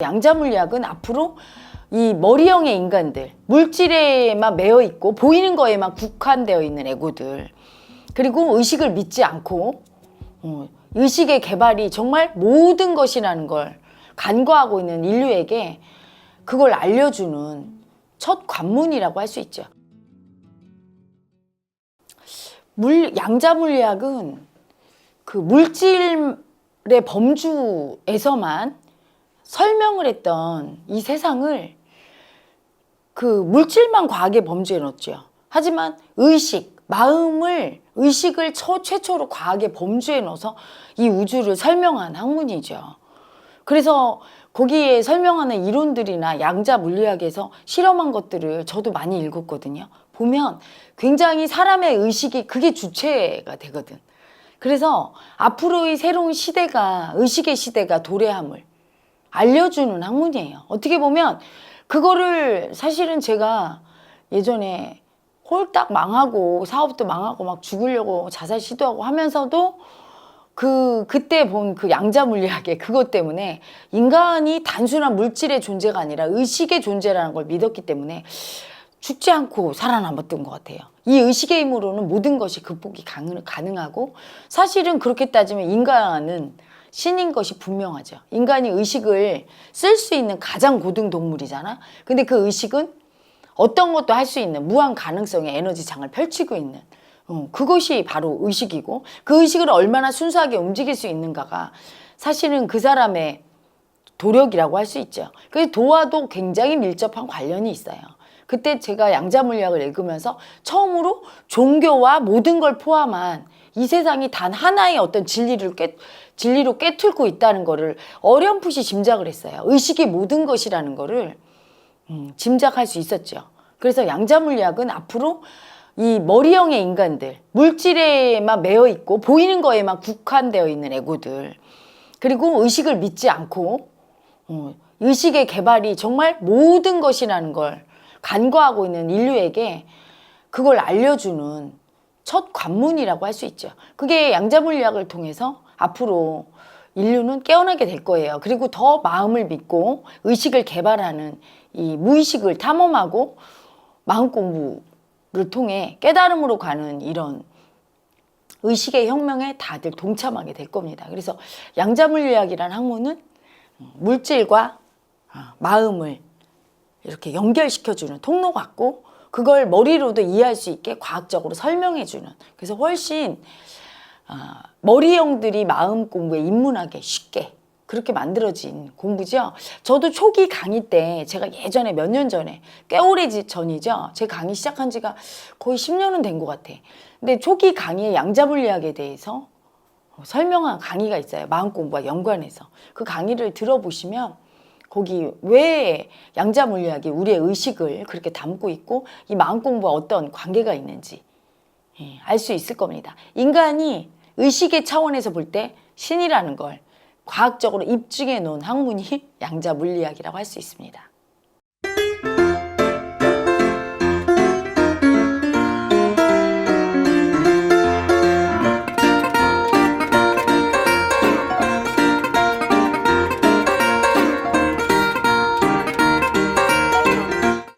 양자물리학은 앞으로 이 머리형의 인간들, 물질에만 매여 있고 보이는 거에만 국한되어 있는 애고들, 그리고 의식을 믿지 않고 어, 의식의 개발이 정말 모든 것이라는 걸 간과하고 있는 인류에게 그걸 알려주는 첫 관문이라고 할 수 있죠. 물 양자물리학은 그 물질의 범주에서만 설명을 했던 이 세상을 그 물질만 과학의 범주에 넣었죠. 하지만 의식, 마음을 의식을 처, 최초로 과학의 범주에 넣어서 이 우주를 설명한 학문이죠. 그래서 거기에 설명하는 이론들이나 양자 물리학에서 실험한 것들을 저도 많이 읽었거든요. 보면 굉장히 사람의 의식이 그게 주체가 되거든. 그래서 앞으로의 새로운 시대가 의식의 시대가 도래함을 알려주는 학문이에요. 어떻게 보면 그거를 사실은 제가 예전에 홀딱 망하고 사업도 망하고 막 죽으려고 자살 시도하고 하면서도 그 그때 본 그 양자 물리학의 그것 때문에 인간이 단순한 물질의 존재가 아니라 의식의 존재라는 걸 믿었기 때문에 죽지 않고 살아남았던 것 같아요. 이 의식의 힘으로는 모든 것이 극복이 가능- 가능하고 사실은 그렇게 따지면 인간은 신인 것이 분명하죠. 인간이 의식을 쓸 수 있는 가장 고등 동물이잖아. 근데 그 의식은 어떤 것도 할 수 있는 무한 가능성의 에너지 장을 펼치고 있는 어, 그것이 바로 의식이고 그 의식을 얼마나 순수하게 움직일 수 있는가가 사실은 그 사람의 도력이라고 할 수 있죠. 그 도와도 굉장히 밀접한 관련이 있어요. 그때 제가 양자물리학을 읽으면서 처음으로 종교와 모든 걸 포함한 이 세상이 단 하나의 어떤 진리를 깨, 진리로 깨뚫고 있다는 거를 어렴풋이 짐작을 했어요. 의식이 모든 것이라는 거를 음, 짐작할 수 있었죠. 그래서 양자물리학은 앞으로 이 머리형의 인간들, 물질에만 매여 있고 보이는 거에만 국한되어 있는 애고들, 그리고 의식을 믿지 않고 어, 의식의 개발이 정말 모든 것이라는 걸 간과하고 있는 인류에게 그걸 알려주는 첫 관문이라고 할 수 있죠. 그게 양자물리학을 통해서 앞으로 인류는 깨어나게 될 거예요. 그리고 더 마음을 믿고 의식을 개발하는 이 무의식을 탐험하고 마음 공부를 통해 깨달음으로 가는 이런 의식의 혁명에 다들 동참하게 될 겁니다. 그래서 양자물리학이라는 학문은 물질과 아, 마음을 이렇게 연결시켜주는 통로 같고 그걸 머리로도 이해할 수 있게 과학적으로 설명해주는 그래서 훨씬 아, 머리형들이 마음 공부에 입문하게 쉽게 그렇게 만들어진 공부죠. 저도 초기 강의 때 제가 예전에 몇 년 전에 꽤 오래 지- 전이죠. 제 강의 시작한 지가 거의 10년은 된 것 같아. 근데 초기 강의에 양자물리학에 대해서 설명한 강의가 있어요. 마음 공부와 연관해서. 그 강의를 들어보시면 거기 왜 양자 물리학이 우리의 의식을 그렇게 담고 있고 이 마음 공부와 어떤 관계가 있는지 예, 알수 있을 겁니다. 인간이 의식의 차원에서 볼 때 신이라는 걸 과학적으로 입증해 놓은 학문이 양자 물리학이라고 할 수 있습니다.